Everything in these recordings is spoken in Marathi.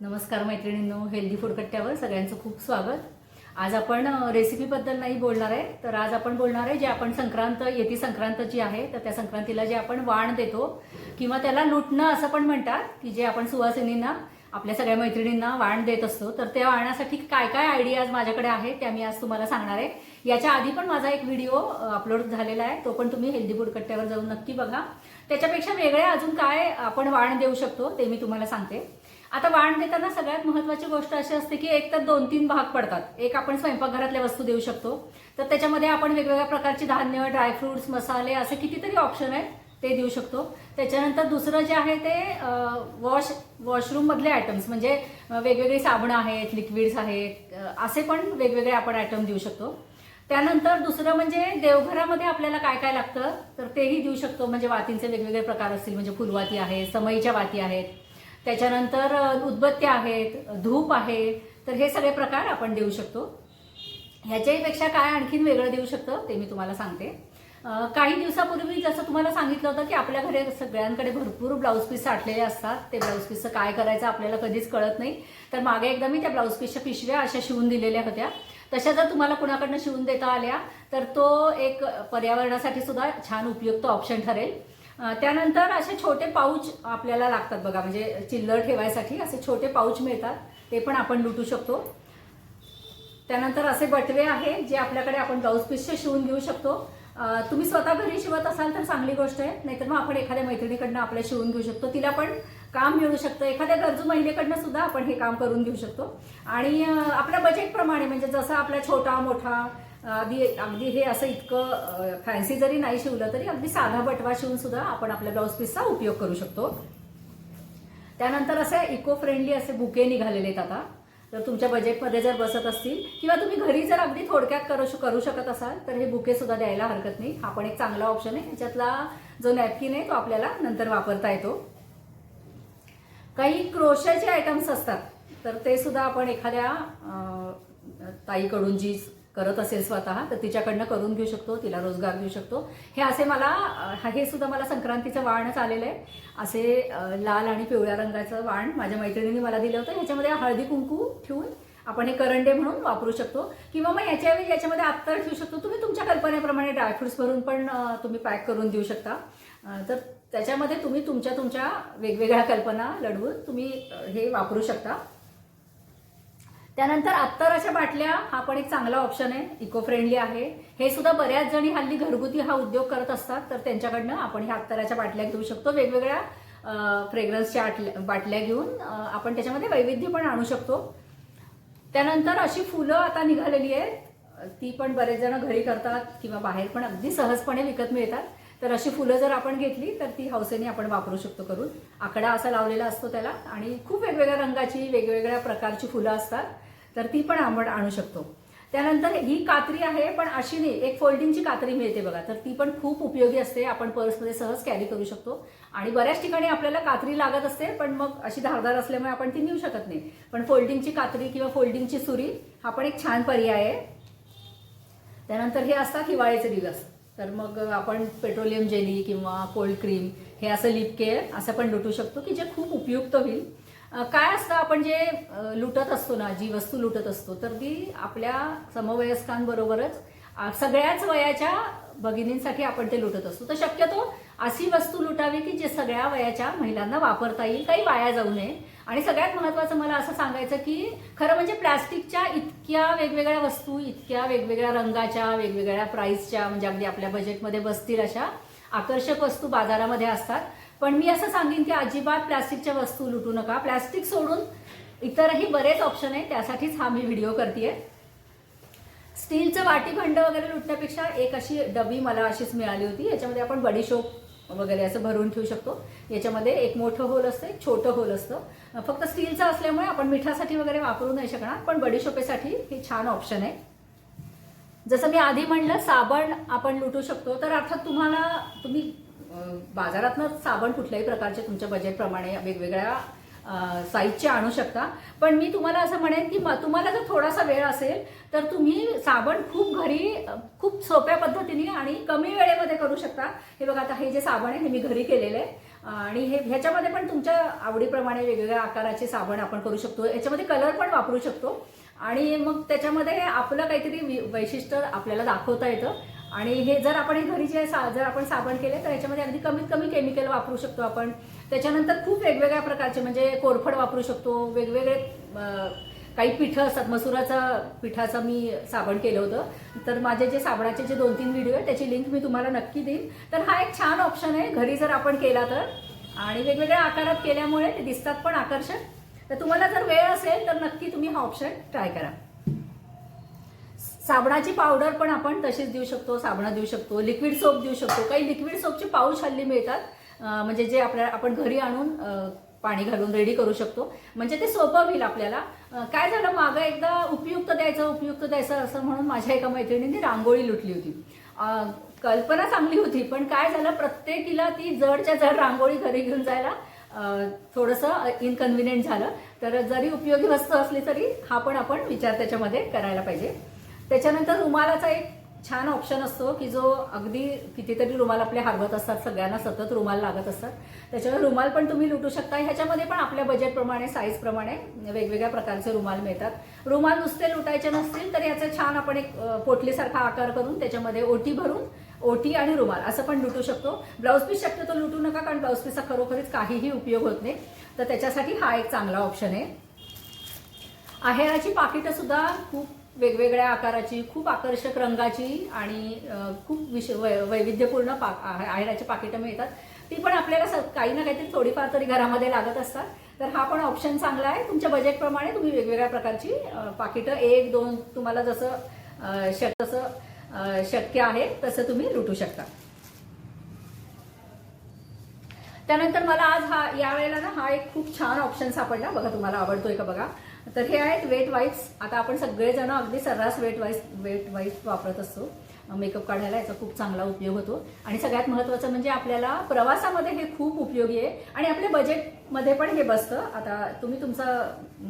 नमस्कार मैत्रिणींनो हेल्दी फूड कट्ट्यावर सगळ्यांचं खूप स्वागत. आज आपण रेसिपीबद्दल नाही बोलणार आहे तर आज आपण बोलणार आहे जे आपण संक्रांत येती संक्रांत जी आहे तर त्या संक्रांतीला जे आपण वाण देतो किंवा त्याला लुटणं असं पण म्हणतात की जे आपण सुवासिनींना आपल्या सगळ्या मैत्रिणींना वाण देत असतो. तर त्या वाणासाठी काय काय आयडियाज माझ्याकडे आहेत त्या मी आज तुम्हाला सांगणार आहे. याच्या आधी पण माझा एक व्हिडिओ अपलोड झालेला आहे तो पण तुम्ही हेल्दी फूड कट्ट्यावर जाऊन नक्की बघा. त्याच्यापेक्षा वेगळ्या अजून काय आपण वाण देऊ शकतो ते मी तुम्हाला सांगते. आता वाण देताना सगळ्यात महत्वाची गोष्ट अशी असते की एक तर दोन तीन भाग पडतात. एक आपण स्वयंपाकघरातल्या वस्तू देऊ शकतो. तर त्याच्यामध्ये आपण वेगवेगळ्या प्रकारची धान्य ड्रायफ्रुट्स मसाले असे कितीतरी ऑप्शन आहेत ते देऊ शकतो. त्याच्यानंतर दुसरं जे आहे ते वॉश वॉशरूम मधले आयटम्स म्हणजे वेगवेगळे वेगवेगळी आहेत लिक्विड्स आहेत असे पण वेगवेगळे आपण आयटम देऊ शकतो. त्यानंतर दुसरं म्हणजे देवघरामध्ये आपल्याला काय काय लागतं तर तेही देऊ शकतो. म्हणजे वातींचे वेगवेगळे प्रकार असतील म्हणजे फुलवाती आहे समईच्या वाती आहेत. त्याच्यानंतर उदबत्त्या आहेत धूप आहे तर हे सगळे प्रकार आपण देऊ शकतो. ह्याच्याहीपेक्षा काय आणखीन वेगळं देऊ शकतं ते मी तुम्हाला सांगते. काही दिवसापूर्वी जसं तुम्हाला सांगितलं होतं की आपल्या घरी सगळ्यांकडे भरपूर ब्लाऊज पीस साठलेले असतात. ते ब्लाऊज पीसचं काय करायचं आपल्याला कधीच कळत नाही. तर मागे एकदा मी त्या ब्लाऊज पीसच्या पिशव्या अशा शिवून दिलेल्या होत्या. तशा जर तुम्हाला कुणाकडनं शिवून देता आल्या तर तो एक पर्यावरणासाठी सुद्धा छान उपयुक्त ऑप्शन ठरेल. त्यानंतर असे छोटे पाऊच आपल्याला लागतात बघा म्हणजे चिल्लर ठेवायसाठी असे छोटे पाऊच मिळतात ते पण आपण लुटू शकतो. त्यानंतर असे बटवे आहे जे आपल्याकडे आपण ब्लाऊज पीसचे शिवून घेऊ शकतो. तुम्ही स्वतः घरी शिवत असाल तर चांगली गोष्ट आहे नाहीतर मग आपण एखाद्या मैत्रिणीकडनं आपल्या शिवून घेऊ शकतो. तिला पण काम मिळू शकतं. एखाद्या गरजू महिलेकडनं सुद्धा आपण हे काम करून घेऊ शकतो. आणि आपल्या बजेटप्रमाणे म्हणजे जसं आपला छोटा मोठा अगदी अगदी हे असं इतकं फॅन्सी जरी नाही शिवलं तरी अगदी साधा बटवा शिवून सुद्धा आपण आपल्या ब्लाऊज पीसचा उपयोग करू शकतो. त्यानंतर असे इको फ्रेंडली असे बुके निघालेले आहेत आता. तर तुमच्या बजेटमध्ये जर बसत असतील किंवा तुम्ही घरी जर अगदी थोडक्यात करू करू शकत असाल तर हे बुके सुद्धा द्यायला हरकत नाही. हा पण एक चांगला ऑप्शन आहे. ह्याच्यातला जो नॅपकिन आहे तो आपल्याला नंतर वापरता येतो. काही क्रोशाचे आयटम्स असतात. तर ते सुद्धा आपण एखाद्या ताईकडून जी करत असेल स्वतः तर तिच्याकडनं करून घेऊ शकतो तिला रोजगार देऊ शकतो. हे असे मला हे सुद्धा मला संक्रांतीचं वाणच आलेलं आहे. असे लाल आणि पिवळ्या रंगाचं वाण माझ्या मैत्रिणीने मला दिलं होतं. ह्याच्यामध्ये हळदी कुंकू ठेवून आपण हे करंडे म्हणून वापरू शकतो. किंवा मग याच्याऐवजी याच्यामध्ये अत्तर ठेवू शकतो. तुम्ही तुमच्या कल्पनेप्रमाणे ड्रायफ्रुट्स भरून पण तुम्ही पॅक करून देऊ शकता. तर त्याच्यामध्ये तुम्ही तुमच्या तुमच्या वेगवेगळ्या कल्पना लढवून तुम्ही हे वापरू शकता. त्यानंतर अत्तराच्या बाटल्या हा पण एक चांगला ऑप्शन आहे. इको फ्रेंडली आहे. हे सुद्धा बऱ्याच जणी हल्ली घरगुती हा उद्योग करत असतात. तर त्यांच्याकडनं आपण ह्या अत्तराच्या बाटल्या घेऊ शकतो. वेगवेगळ्या फ्रेग्रन्सच्या आटल्या- बाटल्या घेऊन आपण त्याच्यामध्ये वैविध्य पण आणू शकतो. त्यानंतर अशी फुलं आता निघालेली आहेत. ती पण बरेच जण घरी करतात किंवा बाहेर पण अगदी सहजपणे विकत मिळतात. तर अशी फुलं जर आपण घेतली तर ती हौसेने आपण वापरू शकतो करून. आकडा असा लावलेला असतो त्याला. आणि खूप वेगवेगळ्या रंगाची वेगवेगळ्या प्रकारची फुलं असतात. तर ती पण आंबट आणू शकतो. त्यानंतर ही कात्री आहे पण अशी नाही एक फोल्डिंगची कात्री मिळते बघा. तर ती पण खूप उपयोगी असते आपण पर्समध्ये सहज कॅरी करू शकतो. आणि बऱ्याच ठिकाणी आपल्याला कात्री लागत असते पण मग अशी धारदार असल्यामुळे आपण ती नेऊ शकत नाही. पण फोल्डिंगची कात्री किंवा फोल्डिंगची सुरी हा पण एक छान पर्याय आहे. त्यानंतर हे असतात हिवाळ्याचे दिवस. तर मग आपण पेट्रोलियम जेली किंवा कोल्ड क्रीम हे असं लिप केअर असं पण लुटू शकतो की जे खूप उपयुक्त होईल. काय असतं आपण जे लुटत असतो ना जी वस्तू लुटत असतो तर ती आपल्या समवयस्कांबरोबरच सगळ्याच वयाच्या भगिनींसाठी आपण ते लुटत असतो. तर शक्यतो अशी वस्तू लुटावी की जे सगळ्या वयाच्या महिलांना वापरता येईल काही वाया जाऊ नये. आणि सगळ्यात महत्वाचं मला असं सांगायचं की खरं म्हणजे प्लॅस्टिकच्या इतक्या वेगवेगळ्या वस्तू इतक्या वेगवेगळ्या रंगाच्या वेगवेगळ्या प्राईसच्या म्हणजे अगदी आपल्या बजेटमध्ये बसतील अशा आकर्षक वस्तू बाजारामध्ये असतात. पण मी असं सांगेन की अजिबात प्लॅस्टिकच्या वस्तू लुटू नका. प्लॅस्टिक सोडून इतरही बरेच ऑप्शन आहे त्यासाठीच हा मी व्हिडिओ करते स्टीलचं वाटी वगैरे लुटण्यापेक्षा एक अशी डबी मला अशीच मिळाली होती. याच्यामध्ये आपण बडीशोप वगैरे असं भरून ठेवू शकतो. याच्यामध्ये एक मोठं होल असतं एक छोटं होल असतं. फक्त स्टीलचं असल्यामुळे आपण मिठासाठी वगैरे वापरू नाही शकणार पण बडीशोपेसाठी हे छान ऑप्शन आहे. जसं मी आधी म्हणलं साबण आपण लुटू शकतो. तर अर्थात तुम्हाला तुम्ही बाजारातनं साबण कुठल्याही प्रकारचे तुमच्या बजेटप्रमाणे वेगवेगळ्या साईजचे आणू शकता. पण मी तुम्हाला असं म्हणेन की तुम्हाला जर थोडासा वेळ असेल तर तुम्ही साबण खूप घरी खूप सोप्या पद्धतीने आणि कमी वेळेमध्ये करू शकता. हे बघा आता हे जे साबण आहे हे मी घरी केलेलं आहे. आणि हे ह्याच्यामध्ये पण तुमच्या आवडीप्रमाणे वेगवेगळ्या आकाराचे साबण आपण करू शकतो. याच्यामध्ये कलर पण वापरू शकतो. आणि मग त्याच्यामध्ये आपलं काहीतरी वि- वैशिष्ट्य आपल्याला दाखवता येतं. आणि हे जर आपण हे घरी जे सा जर आपण साबण केले तर याच्यामध्ये अगदी कमीत कमी केमिकल वापरू शकतो आपण. त्याच्यानंतर खूप वेगवेगळ्या प्रकारचे म्हणजे कोरफड वापरू शकतो. वेगवेगळे काही पिठं असतात. मसुराचा पिठाचं मी साबण केलं होतं. तर माझे जे साबणाचे जे दोन तीन व्हिडिओ आहेत त्याची लिंक मी तुम्हाला नक्की देईन. तर हा एक छान ऑप्शन आहे. घरी जर आपण केला तर. आणि वेगवेगळ्या आकारात केल्यामुळे ते दिसतात पण आकर्षक. तर तुम्हाला जर वेळ असेल तर नक्की तुम्ही हा ऑप्शन ट्राय करा. साबणाची पावडर पण आपण तशीच देऊ शकतो साबणा देऊ शकतो लिक्विड सोप देऊ शकतो. काही लिक्विड सोपचे पाऊच हल्ली मिळतात. म्हणजे जे आपल्याला आपण घरी आणून पाणी घालून रेडी करू शकतो. म्हणजे ते सोपं होईल आपल्याला. काय झालं मागं एकदा उपयुक्त द्यायचं उपयुक्त द्यायचं असं म्हणून माझ्या एका मैत्रिणीने रांगोळी लुटली होती. कल्पना चांगली होती पण काय झालं प्रत्येकीला ती जडच्या जड रांगोळी घरी घेऊन जायला थोडंसं इनकन्व्हिनियंट झालं. तर जरी उपयोगी वस्तू असली तरी हा पण आपण विचार त्याच्यामध्ये करायला पाहिजे. त्याच्यानंतर रुमालाचा एक छान ऑप्शन असतो की जो अगदी कितीतरी रुमाल आपले हरवत असतात सगळ्यांना सतत रुमाल लागत असतात. त्याच्यावर रुमाल पण तुम्ही लुटू शकता. ह्याच्यामध्ये पण आपल्या बजेटप्रमाणे साईजप्रमाणे वेगवेगळ्या प्रकारचे रुमाल मिळतात. रुमाल नुसते लुटायचे नसतील तर याचा छान आपण एक पोटलीसारखा आकार करून त्याच्यामध्ये ओटी भरून ओटी आणि रुमाल असं पण लुटू शकतो. ब्लाऊज पीस शक्यतो लुटू नका कारण ब्लाऊज पीसचा खरोखरीच काहीही उपयोग होत नाही. तर त्याच्यासाठी हा एक चांगला ऑप्शन आहे. आहेराची पाकिटं सुद्धा खूप वेगवेगळ्या आकाराची खूप आकर्षक रंगाची आणि खूप विष वै- वैविध्यपूर्ण पा आहे- आहेराची पाकिटं मिळतात. ती पण आपल्याला स- काही ना काहीतरी थोडीफार तरी घरामध्ये लागत असतात. तर हा पण ऑप्शन चांगला आहे. तुमच्या बजेटप्रमाणे तुम्ही वेगवेगळ्या प्रकारची पाकिटं एक दोन तुम्हाला जसं शक तसं शक्य आहे तसं तुम्ही लुटू शकता. त्यानंतर मला आज हा यावेळेला ना हा एक खूप छान ऑप्शन सापडला. बघा तुम्हाला आवडतोय का बघा? तर हे आहेत वेट वाईप्स आता आपण सगळेजण अगदी सर्रास वेट वाईस वेट वाईप वापरत असतो. मेकअप काढायला याचा खूप चांगला उपयोग होतो. आणि सगळ्यात महत्त्वाचं म्हणजे आपल्याला प्रवासामध्ये हे खूप उपयोगी आहे. आणि आपल्या बजेटमध्ये पण हे बसतं. आता तुम्ही तुमचा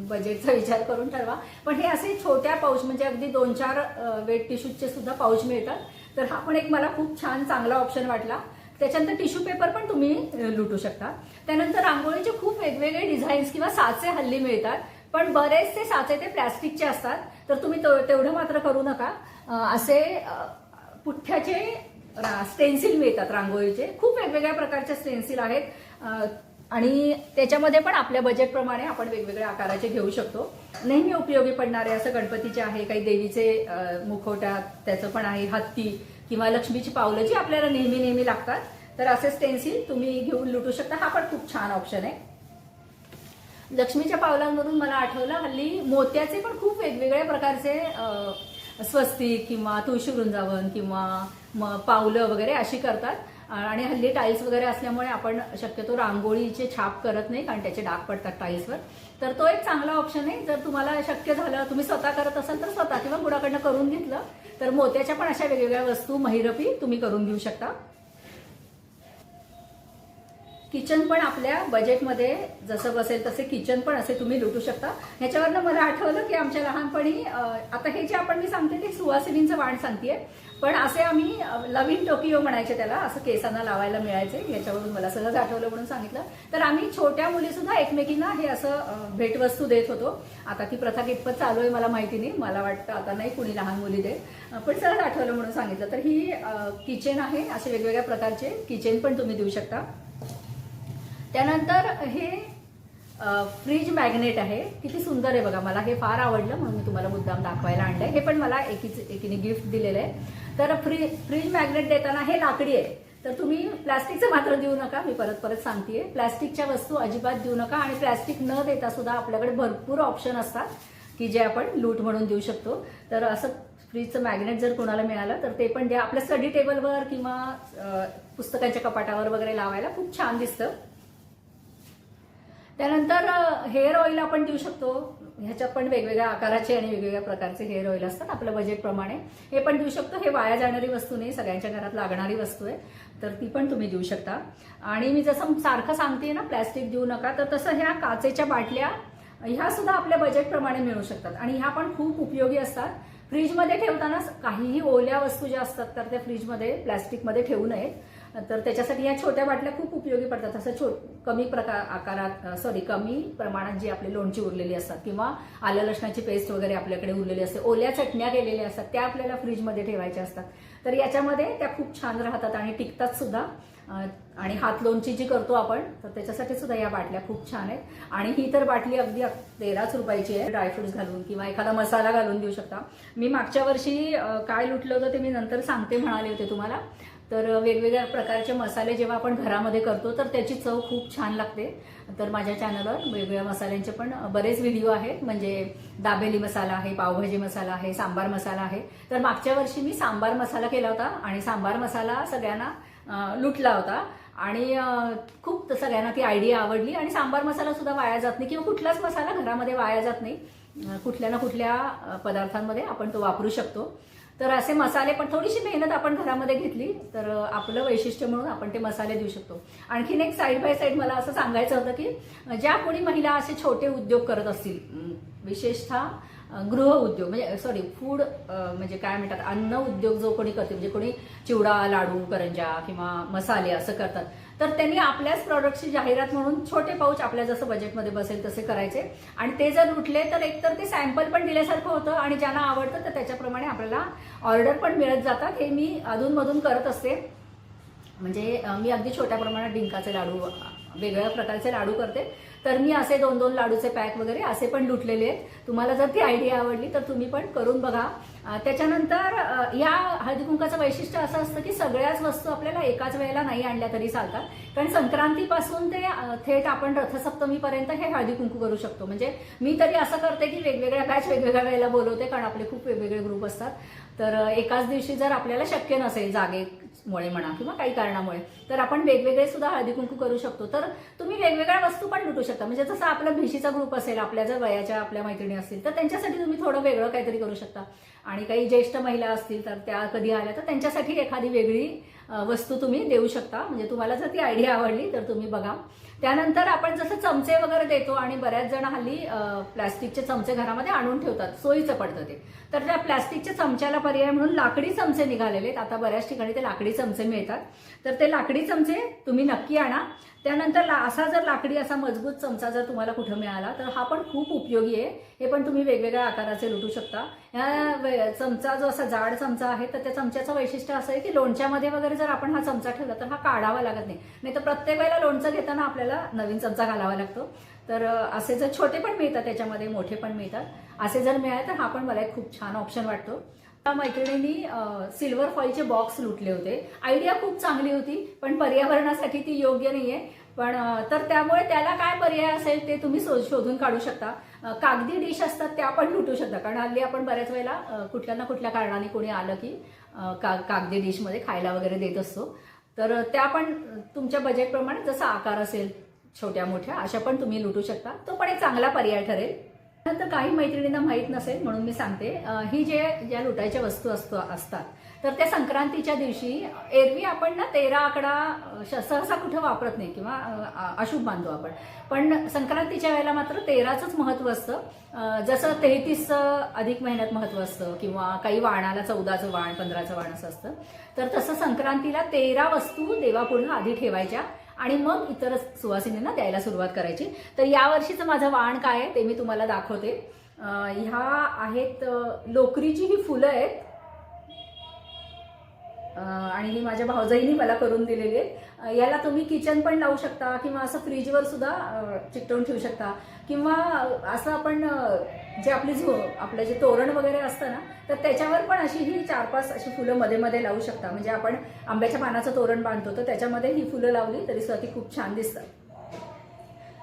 बजेटचा विचार करून ठरवा. पण हे असे छोट्या पाऊच म्हणजे अगदी दोन चार वेट टिश्यूजचे सुद्धा पाऊच मिळतात. तर हा पण एक मला खूप छान चांगला ऑप्शन वाटला. त्याच्यानंतर टिश्यू पेपर पण तुम्ही लुटू शकता. त्यानंतर रांगोळीचे खूप वेगवेगळे डिझाईन्स किंवा साचे हल्ली मिळतात. पण बरेचसे साचे ते प्लॅस्टिकचे असतात तर तुम्ही तो- तेवढं मात्र करू नका. असे पुठ्ठ्याचे स्टेन्सिल मिळतात रांगोळीचे. खूप वेगवेगळ्या प्रकारचे स्टेन्सिल आहेत. आणि त्याच्यामध्ये पण आपल्या बजेटप्रमाणे आपण वेगवेगळ्या आकाराचे घेऊ शकतो. नेहमी उपयोगी पडणारे असं गणपतीचे आहे काही देवीचे मुखवटा त्याचं पण आहे हत्ती किंवा लक्ष्मीची पावलं जी आपल्याला नेहमी नेहमी लागतात. तर असे स्टेन्सिल तुम्ही घेऊन लुटू शकता. हा पण खूप छान ऑप्शन आहे. लक्ष्मीच्या पावलांवरून मला आठवलं हल्ली मोत्याचे पण खूप वेगवेगळ्या प्रकारचे स्वस्तिक किंवा तुळशी वृंदावन किंवा पावलं वगैरे अशी करतात. आणि हल्ली टाईल्स वगैरे असल्यामुळे आपण शक्यतो रांगोळीचे छाप करत नाही कारण त्याचे डाग पडतात टाईल्सवर तर तो एक चांगला ऑप्शन आहे. जर तुम्हाला शक्य झालं तुम्ही स्वतः करत असाल तर स्वतः किंवा कुणाकडनं करून घेतलं तर मोत्याच्या पण अशा वेगवेगळ्या वस्तू महिरपी तुम्ही करून घेऊ शकता. किचन पण आपल्या बजेटमध्ये जसं बसेल तसे किचन पण असे तुम्ही लुटू शकता. ह्याच्यावरनं मला आठवलं की आमच्या लहानपणी आता हे जे आपण मी सांगते ते सुवासिनींचं वाण सांगते पण असे आम्ही अं, लविन टोकियो म्हणायचे त्याला असं केसांना लावायला मिळायचे. याच्यावरून मला सहज आठवलं म्हणून सांगितलं. तर आम्ही छोट्या मुलीसुद्धा एकमेकींना हे असं भेटवस्तू देत होतो. आता ती प्रथा कितपत चालू आहे मला माहिती नाही. मला वाटतं आता नाही कुणी लहान मुली देत. पण सहज आठवलं म्हणून सांगितलं. तर ही किचन आहे. असे वेगवेगळ्या प्रकारचे किचन पण तुम्ही देऊ शकता. त्यानंतर हे फ्रीज मॅग्नेट आहे. किती सुंदर आहे बघा. मला हे फार आवडलं म्हणून मी तुम्हाला मुद्दाम दाखवायला आणलंय. हे पण मला एकीच एकीने गिफ्ट दिलेलं आहे. तर फ्री फ्रीज मॅग्नेट देताना हे लाकडी आहे. तर तुम्ही प्लास्टिकचं मात्र देऊ नका. मी परत परत सांगतेय. प्लास्टिकच्या वस्तू अजिबात देऊ नका. आणि प्लास्टिक न देता सुद्धा आपल्याकडे भरपूर ऑप्शन असतात की जे आपण लूट म्हणून देऊ शकतो. तर असं फ्रीजचं मॅग्नेट जर कोणाला मिळालं तर ते पण द्या. आपल्या स्टडी टेबलवर किंवा पुस्तकांच्या कपाटावर वगैरे लावायला खूप छान दिसतं. त्यानंतर हेअर ऑइल आपण देऊ शकतो. ह्याच्यात पण वेगवेगळ्या आकाराचे आणि वेगवेगळ्या प्रकारचे हेअर ऑइल असतात आपल्या बजेटप्रमाणे हे पण देऊ शकतो. हे वाया जाणारी वस्तू नाही सगळ्यांच्या घरात लागणारी वस्तू आहे. तर ती पण तुम्ही देऊ शकता. आणि मी जसं सारखं सांगते ना प्लॅस्टिक देऊ नका. तर तसं ह्या काचेच्या बाटल्या ह्या सुद्धा आपल्या बजेटप्रमाणे मिळू शकतात. आणि ह्या पण खूप उपयोगी असतात. फ्रीजमध्ये ठेवताना काहीही ओल्या वस्तू ज्या असतात तर त्या फ्रीजमध्ये प्लॅस्टिकमध्ये ठेवू नयेत. तर त्याच्यासाठी या छोट्या बाटल्या खूप उपयोगी पडतात. असं छो कमी प्रकार आकारात सॉरी कमी प्रमाणात जी आपली लोणची उरलेली असतात किंवा आलं लसणाची पेस्ट वगैरे आपल्याकडे उरलेली असते ओल्या चटण्या केलेल्या असतात त्या आपल्याला फ्रीजमध्ये ठेवायच्या असतात. तर याच्यामध्ये त्या खूप छान राहतात आणि टिकतात सुद्धा. आणि हात लोणची जी करतो आपण तर त्याच्यासाठी सुद्धा या बाटल्या खूप छान आहेत. आणि ही तर बाटली अगदी तेराच रुपयाची आहे ड्रायफ्रुट्स घालून किंवा एखादा मसाला घालून देऊ शकता. मी मागच्या वर्षी काय लुटलं होतं ते मी नंतर सांगते म्हणाले होते तुम्हाला. तर वेगवेगळ्या प्रकारचे मसाले जेव्हा आपण घरामध्ये करतो तर त्याची चव खूप छान लागते. तर माझ्या चॅनलवर वेगवेगळ्या मसाल्यांचे पण बरेच व्हिडिओ आहेत. म्हणजे दाबेली मसाला आहे पावभाजी मसाला आहे सांबार मसाला आहे. तर मागच्या वर्षी मी सांबार मसाला केला होता आणि सांबार मसाला सगळ्यांना लुटला होता. आणि खूप सगळ्यांना ती आयडिया आवडली. आणि सांबार मसाला सुद्धा वाया जात नाही किंवा कुठलाच मसाला घरामध्ये वाया जात नाही. कुठल्या ना कुठल्या पदार्थांमध्ये आपण तो वापरू शकतो. तर असे मसाले पण थोडीशी मेहनत आपण घरामध्ये घेतली तर आपलं वैशिष्ट्य म्हणून आपण ते मसाले देऊ शकतो. आणखीन एक साईड बाय साईड मला असं सांगायचं होतं की ज्या कोणी महिला असे छोटे उद्योग करत असतील विशेषतः गृह उद्योग म्हणजे सॉरी फूड म्हणजे काय म्हणतात अन्न उद्योग जो कोणी करते म्हणजे कोणी चिवडा लाडू करंजा किंवा मसाले असं करतात. तर त्यांनी आपल्याच प्रॉडक्टची जाहिरात म्हणून छोटे पाऊच आपल्या जसं बजेटमध्ये बसेल तसे करायचे. आणि ते जर उठले तर एकतर ते सॅम्पल पण दिल्यासारखं होतं आणि ज्यांना आवडतं तर त्याच्याप्रमाणे आपल्याला ऑर्डर पण मिळत जातात. हे मी अधूनमधून करत असते. म्हणजे मी अगदी छोट्या प्रमाणात डिंकाचे लाडू वेगळ्या प्रकारचे लाडू करते. तर मी असे दोन दोन लाडूचे पॅक वगैरे असे पण लुटलेले आहेत. तुम्हाला जर ती आयडिया आवडली तर तुम्ही पण करून बघा. त्याच्यानंतर या हळदी कुंकाचं वैशिष्ट्य असं असतं की सगळ्याच वस्तू आपल्याला एकाच वेळेला नाही आणल्या तरी चालतात. कारण संक्रांतीपासून ते थेट आपण रथसप्तमीपर्यंत हे हळदी कुंकू करू शकतो. म्हणजे मी तरी असं करते की वेगवेगळ्या बॅच वेगवेगळ्या वेळेला बोलवते कारण आपले खूप वेगवेगळे ग्रुप असतात. तर एकाच दिवशी जर आपल्याला शक्य नसेल जागेमुळे म्हणा किंवा काही कारणामुळे तर आपण वेगवेगळे सुद्धा हळदी कुंकू करू शकतो. तर तुम्ही वेगवेगळ्या वस्तू पण लुटू शकता. म्हणजे जसं आपला भिशीचा ग्रुप असेल आपल्या जर वयाच्या आपल्या मैत्रिणी असतील तर त्यांच्यासाठी तुम्ही थोडं वेगळं काहीतरी करू शकता. आणि काही ज्येष्ठ महिला असतील तर त्या कधी आल्या तर त्यांच्यासाठी एखादी वेगळी वस्तू तुम्ही देऊ शकता. म्हणजे तुम्हाला जर ती आयडिया आवडली तर तुम्ही बघा. त्यानंतर आपण जसं चमचे वगैरे देतो आणि बऱ्याच जण हल्ली प्लॅस्टिकचे चमचे घरामध्ये आणून ठेवतात. सोयीचं पडतं ते. तर त्या प्लॅस्टिकच्या चमच्याला पर्याय म्हणून लाकडी चमचे निघालेले आहेत. आता बऱ्याच ठिकाणी ते लाकडी चमचे मिळतात. तर ते लाकडी चमचे तुम्ही नक्की आणा. त्यानंतर ला- असा जर लाकडी असा मजबूत चमचा जर तुम्हाला कुठं मिळाला तर हा पण खूप उपयोगी आहे. हे पण तुम्ही वेगवेगळ्या आकाराचे लुटू शकता. ह्या वे- चमचा जो असा जाड चमचा आहे तर त्या चमच्याचं वैशिष्ट्य असं आहे की लोणच्यामध्ये वगैरे जर आपण हा चमचा ठेवला तर हा काढावा लागत नाही. नाही तर प्रत्येक वेळेला लोणचं घेताना आपल्याला नवीन चमचा घालावा लागतो. तर असे जर छोटे पण मिळतात त्याच्यामध्ये मोठे पण मिळतात. असे जर मिळाले तर हा पण मला एक खूप छान ऑप्शन वाटतो. मैत्रिणींनी सिल्वर फॉईलचे बॉक्स लुटले होते. आयडिया खूप चांगली होती पण पर्यावरणासाठी ती योग्य नाहीये. पण तर त्यामुळे त्याला काय पर्याय असेल ते तुम्ही शोधून काढू शकता. कागदी डिश असतात त्या पण लुटू शकता. कारण हल्ली आपण बऱ्याच वेळेला कुठल्या ना कुठल्या कारणाने कोणी आलं की का कागदी डिशमध्ये खायला वगैरे देत असतो. तर त्या पण तुमच्या बजेटप्रमाणे जसा आकार असेल छोट्या मोठ्या अशा पण तुम्ही लुटू शकता. तो पण एक चांगला पर्याय ठरेल. तर काही मैत्रिणींना माहीत नसेल म्हणून मी सांगते. ही जे ज्या लुटायच्या वस्तू असतो असतात तर त्या संक्रांतीच्या दिवशी एरवी आपण ना तेरा आकडा श- सहसा कुठं वापरत नाही किंवा अशुभ बांधू आपण. पण संक्रांतीच्या वेळेला मात्र तेराचंच महत्त्व असतं. जसं तेहतीस अधिक महिन्यात महत्त्व असतं किंवा काही वाणाला चौदाचं वाण पंधराचं वाण असं असतं. तर तसं संक्रांतीला तेरा वस्तू देवापुढं आधी ठेवायच्या. आणि मग इतर सुवासिनींना द्यायला सुरुवात करायची. तर यावर्षीचं माझं वाण काय आहे ते मी तुम्हाला दाखवते. ह्या आहेत लोकरीची ही फुलं आहेत. आणि ही माझ्या भाऊजाईनी मला करून दिलेली आहेत. याला तुम्ही किचन पण लावू शकता किंवा असं फ्रीजवर सुद्धा चिकटवून ठेवू शकता. किंवा असं आपण जे आपली झो आपलं जे तोरण वगैरे असतं ना तर त्याच्यावर पण अशी ही चार पाच अशी फुलं मध्ये मध्ये लावू शकता. म्हणजे आपण आंब्याच्या पानाचं तोरण बांधतो तर त्याच्यामध्ये ही फुलं लावली तरी सुद्धा ती खूप छान दिसतात.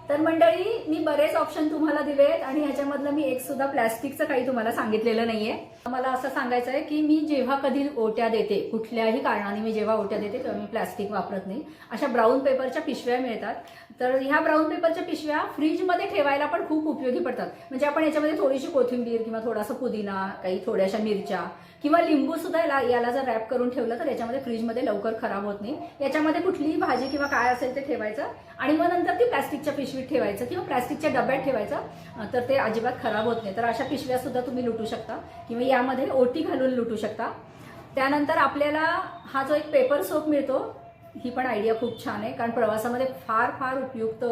तर मंडळी मी बरेच ऑप्शन तुम्हाला दिले आहेत आणि ह्याच्यामधलं मी एक सुद्धा प्लॅस्टिकचं काही तुम्हाला सांगितलेलं नाहीये. मला असं सांगायचं आहे की मी जेव्हा कधी ओट्या देते कुठल्याही कारणाने मी जेव्हा ओट्या देते तेव्हा मी प्लॅस्टिक वापरत नाही. अशा ब्राऊन पेपरच्या पिशव्या मिळतात. तर ह्या ब्राऊन पेपरच्या पिशव्या फ्रीजमध्ये ठेवायला पण खूप उपयोगी पडतात. म्हणजे आपण याच्यामध्ये थोडीशी कोथिंबीर किंवा थोडासा पुदिना काही थोड्याशा मिरच्या किंवा लिंबू सुद्धा याला याला जर रॅप करून ठेवलं तर याच्यामध्ये फ्रीजमध्ये लवकर खराब होत नाही. याच्यामध्ये कुठलीही भाजी किंवा काय असेल ते ठेवायचं. आणि मग नंतर ती प्लॅस्टिकच्या पिशवीत ठेवायचं किंवा प्लॅस्टिकच्या डब्यात ठेवायचं तर ते अजिबात खराब होत नाही. तर अशा पिशव्या सुद्धा तुम्ही लुटू शकता. किंवा यामध्ये ओटी घालून लुटू शकता. त्यानंतर आपल्याला हा जो एक पेपर सोप मिळतो ही पण आयडिया खूप छान आहे. कारण प्रवासामध्ये फार फार उपयुक्त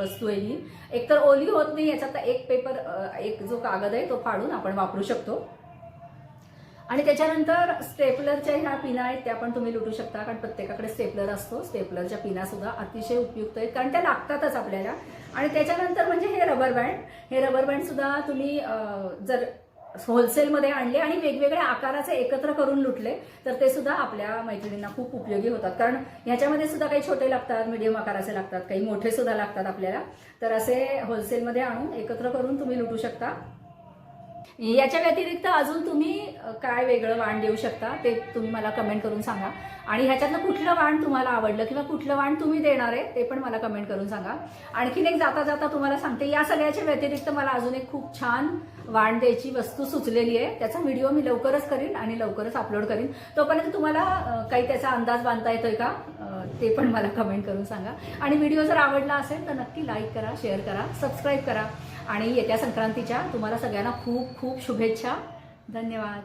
वस्तू आहे ही. एकतर ओली होत नाही याच्यात एक पेपर एक जो कागद आहे तो फाडून आपण वापरू शकतो. आणि त्याच्यानंतर स्टेपलरच्या ह्या पिना आहेत त्या पण तुम्ही लुटू शकता कारण प्रत्येकाकडे स्टेपलर असतो. स्टेपलरच्या पिना सुद्धा अतिशय उपयुक्त आहेत कारण त्या लागतातच आपल्याला. आणि त्याच्यानंतर म्हणजे हे रबर बँड हे रबर बँड सुद्धा तुम्ही जर होलसेलमध्ये आणले आणि वेगवेगळ्या आकाराचे एकत्र करून लुटले तर ते सुद्धा आपल्या मैत्रिणींना खूप उपयोगी होतात. कारण ह्याच्यामध्ये सुद्धा काही छोटे लागतात मिडियम आकाराचे लागतात काही मोठे सुद्धा लागतात आपल्याला. तर असे होलसेलमध्ये आणून एकत्र करून तुम्ही लुटू शकता. याच्या व्यतिरिक्त अजून तुम्ही काय वेगळं वाण देऊ शकता ते तुम्ही मला कमेंट करून सांगा. आणि ह्याच्यातलं कुठलं वाण तुम्हाला आवडलं किंवा कुठलं वाण तुम्ही देणार आहे ते पण मला कमेंट करून सांगा. आणखीन एक जाता जाता तुम्हाला सांगते या सगळ्याच्या व्यतिरिक्त मला अजून एक खूप छान वाण द्यायची वस्तू सुचलेली आहे. त्याचा व्हिडिओ मी लवकरच करीन आणि लवकरच अपलोड करीन. तोपर्यंत तुम्हाला काही त्याचा अंदाज बांधता येतोय का? ते पण मला कमेंट करून सांगा. आणि व्हिडिओ जर आवडला असेल तर नक्की लाईक करा शेअर करा सबस्क्राईब करा. आणि येत्या संक्रांतीच्या तुम्हाला सगळ्यांना खूप खूप शुभेच्छा. धन्यवाद.